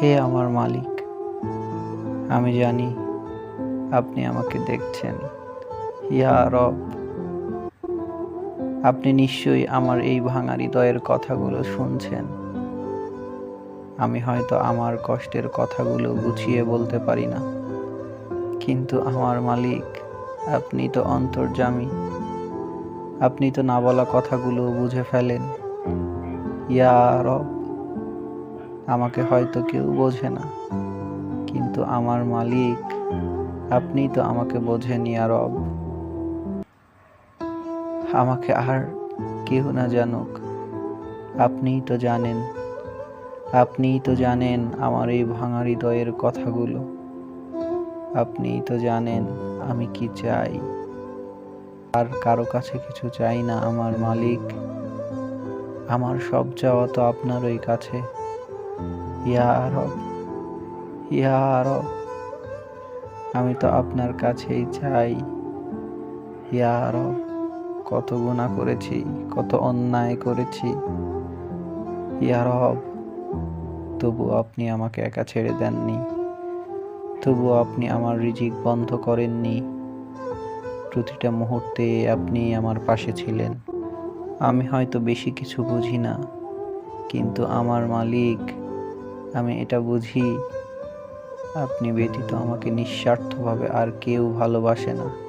হে আমার মালিক, আমি জানি আপনি আমাকে দেখছেন। ইয়া রব, আপনি নিশ্চয়ই আমার এই ভাঙা হৃদয়ের কথাগুলো শুনছেন। আমি হয়তো আমার কষ্টের কথাগুলো গুছিয়ে বলতে পারি না, কিন্তু আমার মালিক, আপনি তো অন্তর্যামী। আপনি তো না বলা কথাগুলো বুঝে ফেলেন। ইয়া রব আমাকে হয়তো কেউ বোঝে না। কিন্তু আমার মালিক, আপনি তো আমাকে বোঝেন ইয়া রব। আমাকে আর কেউ না জানুক। আপনিই তো জানেন। আপনিই তো জানেন আমার এই ভাঙা হৃদয়ের কথাগুলো। আপনিই তো জানেন আমি কি চাই। আর কারও কাছে কিছু চাই না আমার মালিক। আমার সব চাওয়া তো আপনারই কাছে। ইয়া আমি তো আপনার কাছেই চাই। ইয়া কত গুণা করেছি, কত অন্যায় করেছি। ইয়া রব তবু আপনি আমাকে একা ছেড়ে দেননি। তবু আপনি আমার রিজিক বন্ধ করেননি। প্রতিটা মুহূর্তে আপনি আমার পাশে ছিলেন। আমি হয়তো বেশি কিছু বুঝি না, কিন্তু আমার মালিক আমি এটা বুঝি। আপনি ব্যতীত আমাকে নিঃস্বার্থভাবে আর কেউ ভালোবাসে না।